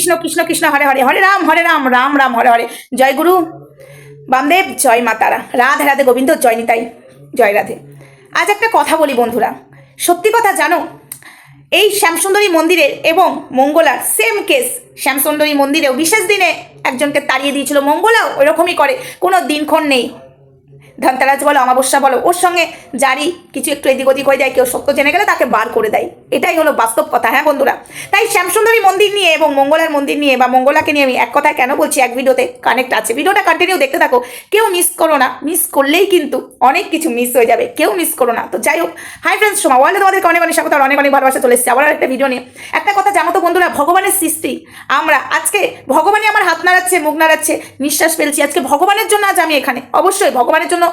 কৃষ্ণ কৃষ্ণ কৃষ্ণ, হরে হরে হরে রাম হরে রাম রাম রাম, হরে হরে। জয় গুরু। বামদেব, জয় মাতারা রাধে রাধে গোবিন্দ, জয় নিতাই, জয় রাধে। আজ একটা কথা বলি বন্ধুরা। সত্যি কথা জানো? এই শ্যামসুন্দরী মন্দিরের এবং মঙ্গলার সেম কেস শ্যামসুন্দরী মন্দিরেও বিশেষ দিনে একজনকে তাড়িয়ে দিয়েছিল। মঙ্গলাও ওরকমই করে। কোনো দিনক্ষণ নেই। ধনতেরাজ বলো, অমাবস্যা বলো, ওর সঙ্গে জারি কিছু একটু এদিক ওদিক হয়ে যায়, কেউ সত্য জেনে গেলে তাকে বার করে দেয়। এটাই হলো বাস্তব কথা হ্যাঁ বন্ধুরা? তাই শ্যামসুন্দরী মন্দির নিয়ে এবং মঙ্গলার মন্দির নিয়ে বা মঙ্গলাকে নিয়ে আমি এক কথায় কেন বলছি, এক ভিডিওতে কানেক্ট আছে। ভিডিওটা কন্টিনিউ দেখতে থাকো। কেউ মিস করো না। মিস করলেই কিন্তু অনেক কিছু মিস হয়ে যাবে। কেউ মিস করো না। তো যাই হোক হাই ফ্রেন্ডস সময় ওয়ার্ল্ডে তোমাদেরকে অনেক অনেক স্বাগত, অনেক অনেক ভালোবাসা চলে এসেছে। আবার একটা ভিডিও নিয়ে। একটা কথা জানো তো বন্ধুরা, ভগবানের সৃষ্টি। আমরা আজকে ভগবানই আমার হাত নাড়াচ্ছে, মুখ নাড়াচ্ছে, নিঃশ্বাস ফেলছি। আজকে ভগবানের জন্য আজ আমি এখানে। অবশ্যই ভগবানের জন্য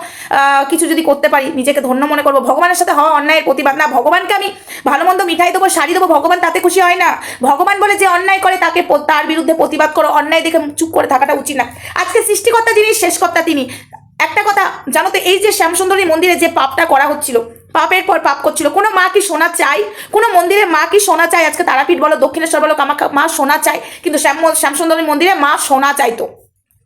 কিছু যদি করতে পারি, নিজেকে ধন্য মনে করব। ভগবানের সাথে হওয়া অন্যায়ের প্রতিবাদ। না, ভগবানকে আমি ভালো মন্দ মিঠাই দেবো, শাড়ি দেবো, ভগবান তাতে খুশি হয় না। ভগবান বলে যে অন্যায় করে, তাকে তার বিরুদ্ধে প্রতিবাদ করো। অন্যায় দেখে চুপ করে থাকাটা উচিত না। আজকে সৃষ্টিকর্তা যিনি, শেষকর্তা তিনি। একটা কথা, জানো তো, এই যে শ্যামসুন্দরী মন্দিরে যে পাপটা করা হচ্ছিল, পাপের পর পাপ করছিল, কোনো মা কি সোনা চাই কোনো মন্দিরে মা কি সোনা চাই আজকে তারাপীঠ বলো, দক্ষিণেশ্বর বলো, কামাখ্যা মা সোনা চাই কিন্তু শ্যাম শ্যামসুন্দরী মন্দিরে মা সোনা চাইতো।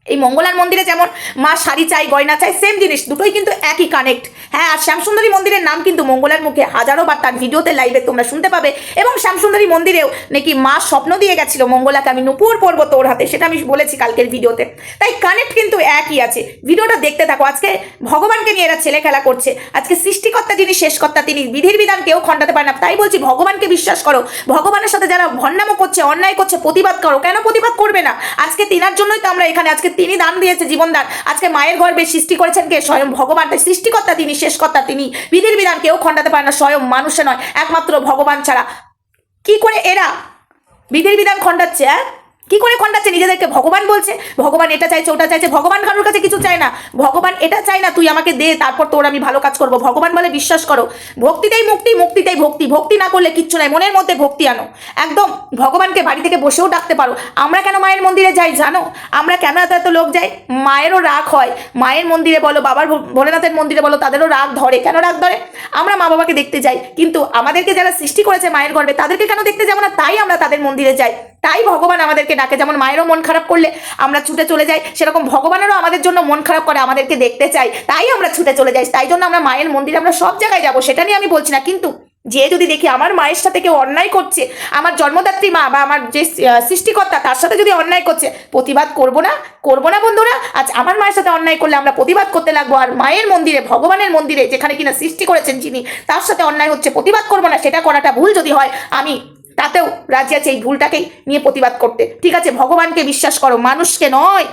এই মঙ্গলার মন্দিরে যেমন মা শাড়ি চাই, গয়না চাই সেম জিনিস, দুটোই কিন্তু একই কানেক্ট হ্যাঁ আর শ্যামসুন্দরী মন্দিরের নাম কিন্তু মঙ্গলার মুখে হাজারো বার তার ভিডিওতে লাইভে তোমরা শুনতে পাবে। এবং শ্যামসুন্দরী মন্দিরেও নাকি মা স্বপ্ন দিয়ে গেছিল মঙ্গলাকে আমি নুপুর পরবো তোর হাতে, সেটা আমি বলেছি কালকের ভিডিওতে। তাই কানেক্ট কিন্তু একই আছে। ভিডিওটা দেখতে থাকো, আজকে ভগবানকে নিয়ে এরা ছেলে খেলা করছে। আজকে সৃষ্টিকর্তা যিনি, শেষকর্তা তিনি, বিধির বিধান কেউ খণ্ডাতে পারে না। তাই বলছি, ভগবানকে বিশ্বাস করো। ভগবানের সাথে যারা ভণ্ডামো করছে, অন্যায় করছে, প্রতিবাদ করো। কেন প্রতিবাদ করবে না? আজকে তিনার জন্যই তো আমরা এখানে, আজকে তিনি দান দিয়েছে জীবনদান। আজকে মায়ের গর্ভে সৃষ্টি করেছেন কে? স্বয়ং ভগবান। তাই সৃষ্টিকর্তা তিনি, শেষকর্তা তিনি। বিধির বিধান কেউ খণ্ডাতে পারে না, স্বয়ং মানুষে নয়। একমাত্র ভগবান ছাড়া। কি করে এরা? বিধির বিধান খণ্ডাচ্ছে হ্যাঁ কি করে খণ্ডাচ্ছে? নিজেদেরকে ভগবান বলছে। ভগবান এটা চাইছে, ওটা চাইছে, ভগবান কারোর কাছে কিছু চায় না। ভগবান এটা চায় না, তুই আমাকে দে, তারপর তোর আমি ভালো কাজ করব। ভগবান বলে বিশ্বাস করো। ভক্তিতেই মুক্তি, মুক্তিতেই ভক্তি। ভক্তি না করলে কিচ্ছু নাই। মনের মধ্যে ভক্তি আনো। একদম ভগবানকে বাড়ি থেকে বসেও ডাকতে পারো। আমরা কেন মায়ের মন্দিরে যাই জানো? আমরা কেন এত এত লোক যাই? মায়েরও রাগ হয়। মায়ের মন্দিরে বলো, বাবার ভোলেনাথের মন্দিরে বলো, তাদেরও রাগ ধরে। কেন রাগ ধরে? আমরা মা বাবাকে দেখতে যাই। কিন্তু আমাদেরকে যারা সৃষ্টি করেছে মায়ের গর্ভে তাদেরকে কেন দেখতে যাব না? তাই আমরা তাদের মন্দিরে যাই। তাই ভগবান আমাদেরকে ডাকে যেমন মায়েরও মন খারাপ করলে আমরা ছুটে চলে যাই, সেরকম ভগবানেরও আমাদের জন্য মন খারাপ করে, আমাদেরকে দেখতে চাই, তাই আমরা ছুটে চলে যাই, তাই জন্য আমরা মায়ের মন্দিরে আমরা সব জায়গায় যাব, সেটা নিয়ে আমি বলছি না, কিন্তু যে যদি দেখি আমার মায়ের সাথে কেউ অন্যায় করছে, আমার জন্মদাত্রী মা বা আমার যে সৃষ্টিকর্তা তার সাথে যদি অন্যায় করছে, প্রতিবাদ করব না করব না বন্ধুরা, আজ আমার মায়ের সাথে অন্যায় করলে আমরা প্রতিবাদ করতে লাগবো, আর মায়ের মন্দিরে, ভগবানের মন্দিরে যেখানে কিনা সৃষ্টি করেছেন যিনি, তার সাথে অন্যায় হচ্ছে, প্রতিবাদ করব না, সেটা করাটা ভুল যদি হয়, আমি তাতেও রাজি আছে এই ভুলটাকেই নিয়ে প্রতিবাদ করতে। ঠিক আছে, ভগবানকে বিশ্বাস করো, মানুষকে নয়।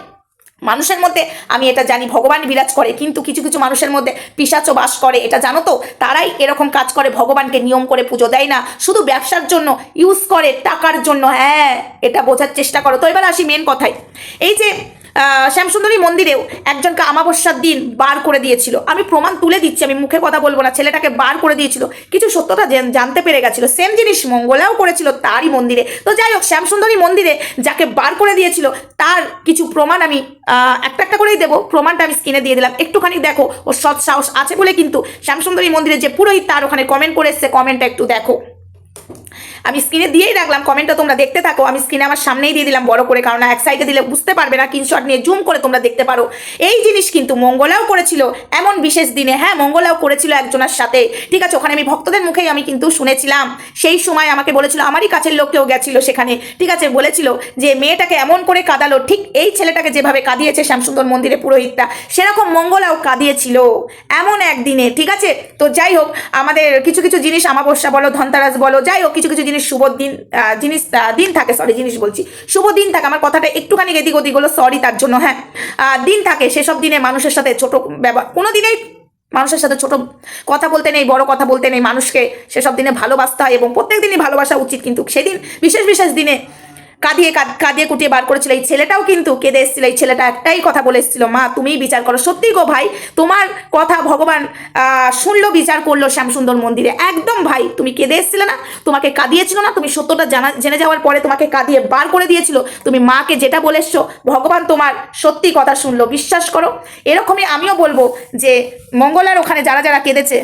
মানুষের মধ্যে, আমি এটা জানি, ভগবান বিরাজ করে, কিন্তু কিছু কিছু মানুষের মধ্যে পিসাচও বাস করে। এটা জানো তো? তারাই এরকম কাজ করে, ভগবানকে নিয়ম করে পুজো দেয় না। শুধু ব্যবসার জন্য ইউজ করে টাকার জন্য হ্যাঁ এটা বোঝার চেষ্টা করো। তো এবার আসি মেন কথায়। এই যে শ্যামসুন্দরী মন্দিরেও একজনকে আমাবস্যার দিন বার করে দিয়েছিল। আমি প্রমাণ তুলে দিচ্ছি, আমি মুখে কথা বলব না, ছেলেটাকে বার করে দিয়েছিল। কিছু সত্যতা জানতে পেরে গেছিল। সেম জিনিস মঙ্গলাও করেছিল তারই মন্দিরে। তো যাই হোক, শ্যামসুন্দরী মন্দিরে যাকে বার করে দিয়েছিল, তার কিছু প্রমাণ আমি একটা একটা করেই দেবো। প্রমাণটা আমি স্ক্রিনে দিয়ে দিলাম। একটুখানি দেখো, ওর সৎ সাহস আছে বলে কিন্তু শ্যামসুন্দরী মন্দিরে যে পুরোহিত তার ওখানে কমেন্ট করে এসছে। কমেন্টটা একটু দেখো। আমি স্ক্রিনে দিয়েই রাখলাম কমেন্টটা তোমরা দেখতে থাকো। আমি স্ক্রিনে আমার সামনেই দিয়ে দিলাম বড় করে, কারণ এক সাইডে দিলে বুঝতে পারবে না স্ক্রিনশট নিয়ে জুম করে তোমরা দেখতে পারো। এই জিনিস কিন্তু মঙ্গলাও করেছিল, এমন বিশেষ দিনে। হ্যাঁ মঙ্গলাও করেছিল একজনের সাথে। ঠিক আছে, ওখানে আমি ভক্তদের মুখেই আমি কিন্তু শুনেছিলাম। সেই সময় আমাকে বলেছিল, আমারই কাছের লোক কেউ গেছিল সেখানে। ঠিক আছে, বলেছিল যে, মেয়েটাকে এমন করে কাঁদালো। ঠিক এই ছেলেটাকে যেভাবে কাঁদিয়েছে শ্যামসুন্দর মন্দিরে পুরোহিতটা, সেরকম মঙ্গলাও কাঁদিয়েছিল। এমন একদিনে, ঠিক আছে? তো যাই হোক, আমাদের কিছু কিছু জিনিস আমাবস্যা বলো, ধনতারাস বলো, যাই হোক, কিছু কিছু জিনিস শুভ দিন জিনিস দিন থাকে সরি জিনিস বলছি। শুভ দিন থাকে, আমার কথাটা একটুখানি এদিক ওদিক হলো সরি তার জন্য হ্যাঁ। দিন থাকে, সেসব দিনে মানুষের সাথে ছোট ব্যবহার, কোনো দিনেই মানুষের সাথে ছোট কথা বলতে নেই, বড় কথা বলতে নেই, মানুষকে সেসব দিনে ভালোবাসতে হয় এবং প্রত্যেক দিনই ভালোবাসা উচিত, কিন্তু সেদিন, বিশেষ বিশেষ দিনে কাঁদিয়ে কাঁদিয়ে কুটিয়ে বার করেছিল। এই ছেলেটাও কিন্তু কেঁদে এসেছিল। এই ছেলেটা একটাই কথা বলে এসেছিল, মা, তুমিই বিচার করো। সত্যি গো ভাই, তোমার কথা ভগবান শুনলো, বিচার করল শ্যামসুন্দর মন্দিরে। একদম ভাই, তুমি কেঁদে এসেছিলে না? তোমাকে কাঁদিয়েছিল না? তুমি সত্যটা জানা, জেনে যাওয়ার পরে তোমাকে কাঁদিয়ে বার করে দিয়েছিল? তুমি মাকে যেটা বলে এসছো, ভগবান তোমার সত্যি কথা শুনলো। বিশ্বাস করো। এরকমই আমিও বলব যে, মঙ্গলার ওখানে যারা যারা কেঁদেছে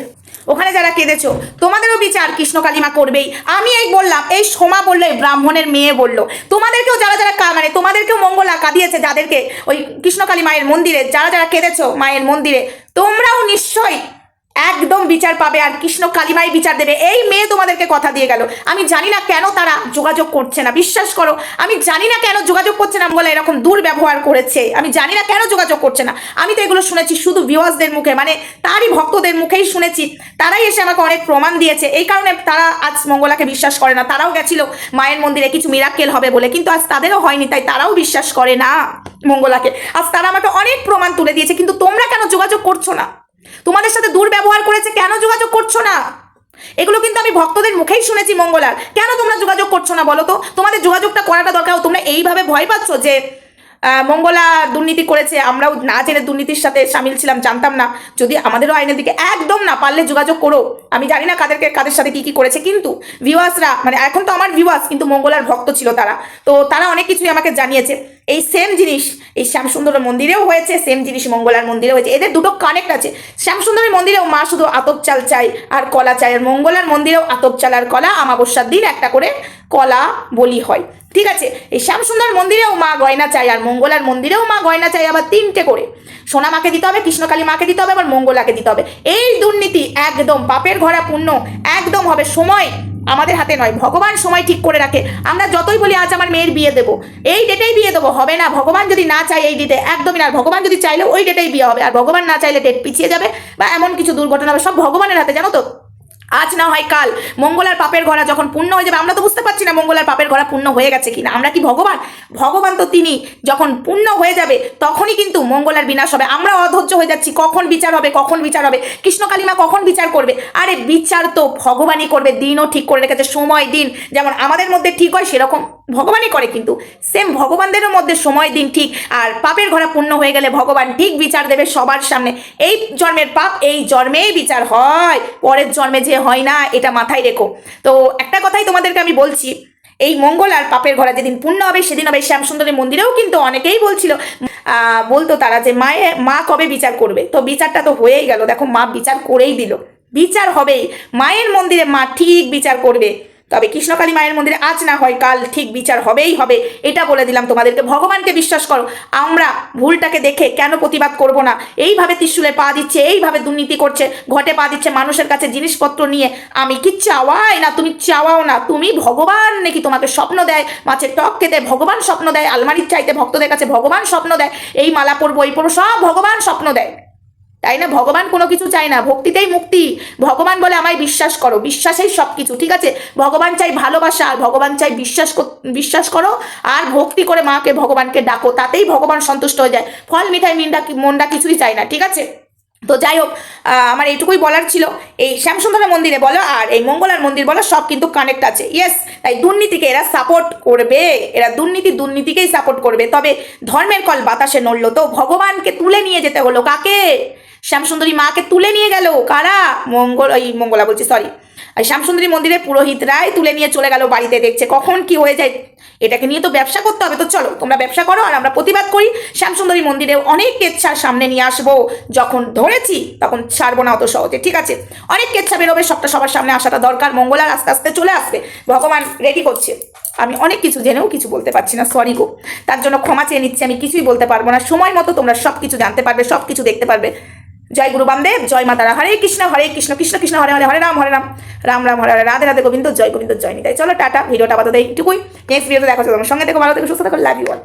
ওখানে যারা কেঁদেছো, তোমাদেরও বিচার কৃষ্ণ কালিমা করবেই। আমি এই বললাম, এই সোমা বলল, এই ব্রাহ্মণের মেয়ে বলল। তোমাদেরকেও যারা যারা কা- মানে তোমাদেরকেও মঙ্গলা কাঁদিয়েছে যাদেরকে ওই কৃষ্ণকালী মায়ের মন্দিরে, যারা যারা কেঁদেছো মায়ের মন্দিরে, তোমরাও নিশ্চয়ই একদম বিচার পাবে আর কৃষ্ণ কালিমাই বিচার দেবে। এই মেয়ে তোমাদেরকে কথা দিয়ে গেল। আমি জানি না কেন তারা যোগাযোগ করছে না। বিশ্বাস করো, আমি জানি না কেন যোগাযোগ করছে না। বলে এরকম দুর্ব্যবহার করেছে। আমি জানি না কেন যোগাযোগ করছে না। আমি তো এগুলো শুনেছি শুধু ভিউয়ার্সদের মুখে মানে তারই ভক্তদের মুখেই শুনেছি। তারাই এসে আমাকে অনেক প্রমাণ দিয়েছে। এই কারণে তারা আজ মঙ্গলাকে বিশ্বাস করে না। তারাও গেছিল মায়ের মন্দিরে, কিছু মিরাক্কেল হবে বলে। কিন্তু আজ তাদেরও হয়নি, তাই তারাও বিশ্বাস করে না মঙ্গলাকে। আজ তারা আমাকে অনেক প্রমাণ তুলে দিয়েছে। কিন্তু তোমরা কেন যোগাযোগ করছ না? তোমাদের সাথে দুর্ব্যবহার করেছে কেন যোগাযোগ করছ না? এগুলো কিন্তু আমি ভক্তদের মুখেই শুনেছি মঙ্গলার। কেন তোমরা যোগাযোগ করছ না বলো তো? তোমাদের যোগাযোগটা করাটা দরকার। তোমরা এইভাবে ভয় পাচ্ছ যে মঙ্গলা দুর্নীতি করেছে, আমরাও না জেনে দুর্নীতির সাথে সামিল ছিলাম, জানতাম না। যদি আমাদেরও আইনের দিকে একদম না পারলে যোগাযোগ করো। আমি জানি না কাদেরকে কাদের সাথে কি কি করেছে, কিন্তু ভিউয়ার্সরা মানে এখন তো আমার ভিউয়ার্স কিন্তু মঙ্গলার ভক্ত ছিল তারা। তো তারা অনেক কিছুই আমাকে জানিয়েছে। এই সেম জিনিস, এই শ্যামসুন্দর মন্দিরেও হয়েছে সেম জিনিস মঙ্গলার মন্দিরে হয়েছে। এদের দুটো কানেক্ট আছে। শ্যামসুন্দরের মন্দিরেও মা শুধু আতপ চাল চাই আর কলা চাই আর মঙ্গলার মন্দিরেও আতপ চাল আর কলা আমাবস্যার দিন একটা করে কলা বলি হয়। ঠিক আছে? এই শ্যামসুন্দর মন্দিরেও মা গয়না চাই আর মঙ্গলার মন্দিরেও মা গয়না চাই আবার তিনটে করে। সোনা মাকে দিতে হবে, কৃষ্ণকালী মাকে দিতে হবে, আবার মঙ্গলাকে দিতে হবে। এই দুর্নীতি একদম পাপের ঘোড়া পূর্ণ, একদম হবে সময় আমাদের হাতে নয়, ভগবান সময় ঠিক করে রাখে। আমরা যতই বলি, আজ আমার মেয়ের বিয়ে দেবো। এই ডেটেই বিয়ে দেবো, হবে না। ভগবান যদি না চায় এই ডেটে, একদমই না। ভগবান যদি চাইলে ওই ডেটেই বিয়ে হবে। আর ভগবান না চাইলে ডেট পিছিয়ে যাবে বা এমন কিছু দুর্ঘটনা হবে, সব ভগবানের হাতে, জানো তো? আজ না হয় কাল। মঙ্গলার পাপের ঘোড়া যখন পূর্ণ হয়ে যাবে, আমরা তো বুঝতে পারছি না মঙ্গলার পাপের ঘোড়া পূর্ণ হয়ে গেছে কিনা। আমরা কি ভগবান? ভগবান তো তিনি। যখন পূর্ণ হয়ে যাবে, তখনই কিন্তু মঙ্গলার বিনাশ হবে। আমরা অধৈর্য হয়ে যাচ্ছি। কখন বিচার হবে, কখন বিচার হবে? কৃষ্ণ কালিমা কখন বিচার করবে? আরে বিচার তো ভগবানই করবে, দিনও ঠিক করে রেখেছে, সময়, দিন। যেমন আমাদের মধ্যে ঠিক হয়, সেরকম ভগবানই করে কিন্তু। সেম ভগবানদেরও মধ্যে সময়, দিন ঠিক। আর পাপের ঘোড়া পূর্ণ হয়ে গেলে ভগবান ঠিক বিচার দেবে সবার সামনে। এই জন্মের পাপ, এই জন্মেই বিচার হয়। পরের জন্মে যে হয় না, এটা মাথায় রেখো। তো একটা কথাই তোমাদেরকে আমি বলছি, এই মঙ্গল আর পাপের ঘোড়া যেদিন পূর্ণ হবে, সেদিন হবে শ্যামসুন্দরের মন্দিরেও কিন্তু অনেকেই বলছিল বলতো তারা যে মায়ে, মা কবে বিচার করবে? তো বিচারটা তো হয়েই গেল। দেখো, মা বিচার করেই দিল। বিচার হবেই। মায়ের মন্দিরে মা ঠিক বিচার করবে। তবে কৃষ্ণকালী মায়ের মন্দিরে আজ না হয়, কাল ঠিক বিচার হবেই হবে, এটা বলে দিলাম তোমাদেরকে। ভগবানকে বিশ্বাস করো, আমরা ভুলটাকে দেখে কেন প্রতিবাদ করব না? এইভাবে ত্রিশুলে পা দিচ্ছে, এইভাবে দুর্নীতি করছে, ঘটে পা দিচ্ছে মানুষের কাছে জিনিসপত্র নিয়ে। আমি কি চাওয়াই না, তুমি চাওয়াও না, তুমি ভগবান নাকি তোমাকে স্বপ্ন দেয়? মাছের টক খেতে ভগবান স্বপ্ন দেয়, আলমারির চাইতে ভক্তদের কাছে ভগবান স্বপ্ন দেয়, এই মালা পরবো, এই পরবো, সব ভগবান স্বপ্ন দেয়। তাই না? ভগবান কোনো কিছু চায় না। ভক্তিতেই মুক্তি। ভগবান বলে আমায় বিশ্বাস করো। বিশ্বাসেই সব কিছু ঠিক আছে? ভগবান চাই ভালোবাসা আর ভগবান চাই বিশ্বাস বিশ্বাস করো আর ভক্তি করে মাকে ভগবানকে ডাকো। তাতেই ভগবান সন্তুষ্ট হয়ে যায়। ফল মিঠাই মিন্ডা মনটা কিছুই চায় না, ঠিক আছে? তো যাই হোক আমার এইটুকুই বলার ছিল। এই শ্যামসুন্দরের মন্দিরে বলো আর এই মঙ্গলার মন্দির বলো, সব কিন্তু কানেক্ট আছে। ইয়েস তাই দুর্নীতিকে এরা সাপোর্ট করবে। এরা দুর্নীতি দুর্নীতিকেই সাপোর্ট করবে। তবে ধর্মের কল বাতাসে নড়লো তো। ভগবানকে তুলে নিয়ে যেতে হলো কাকে? শ্যামসুন্দরী মাকে তুলে নিয়ে গেল। কারা? মঙ্গল এই মঙ্গলা বলছি সরি শ্যামসুন্দরী মন্দিরে পুরোহিতরাই তুলে নিয়ে চলে গেল বাড়িতে, দেখছে কখন কি হয়ে যায়। এটাকে নিয়ে তো ব্যবসা করতে হবে, তো চলো, তোমরা ব্যবসা করো আর আমরা প্রতিবাদ করি। শ্যামসুন্দরী মন্দিরে অনেক কেচ্ছার সামনে নিয়ে আসব। যখন ধরেছি, তখন ছাড়বো না অত সহজে, ঠিক আছে? অনেক কেচ্ছা বেরোবে, সবটা সবার সামনে আসাটা দরকার। মঙ্গলার আস্তে আস্তে চলে আসবে, ভগবান রেডি করছে। আমি অনেক কিছু জেনেও কিছু বলতে পারছি না সরি গো। তার জন্য ক্ষমা চেয়ে নিচ্ছি, আমি কিছুই বলতে পারব না। সময় মতো তোমরা সব কিছু জানতে পারবে সব কিছু দেখতে পারবে। জয় গুরু বামদেব, জয় মাতারা হরে কৃষ্ণ হরে কৃষ্ণ কৃষ্ণ কৃষ্ণ, হরে হরে হরে রাম হরে রাম। রাম রাম, হরে হরে রাধে রাধে গোবিন্দ, জয় গোবিন্দ, জয় নিতাই। চলো, টাটা, ভিডিওটা আপাতত এইটুকুই। নেক্সট ভিডিওতে দেখা তোমার সঙ্গে। দেখো, ভালো থেকে, সুস্থ থাকো লাভ ইউ অল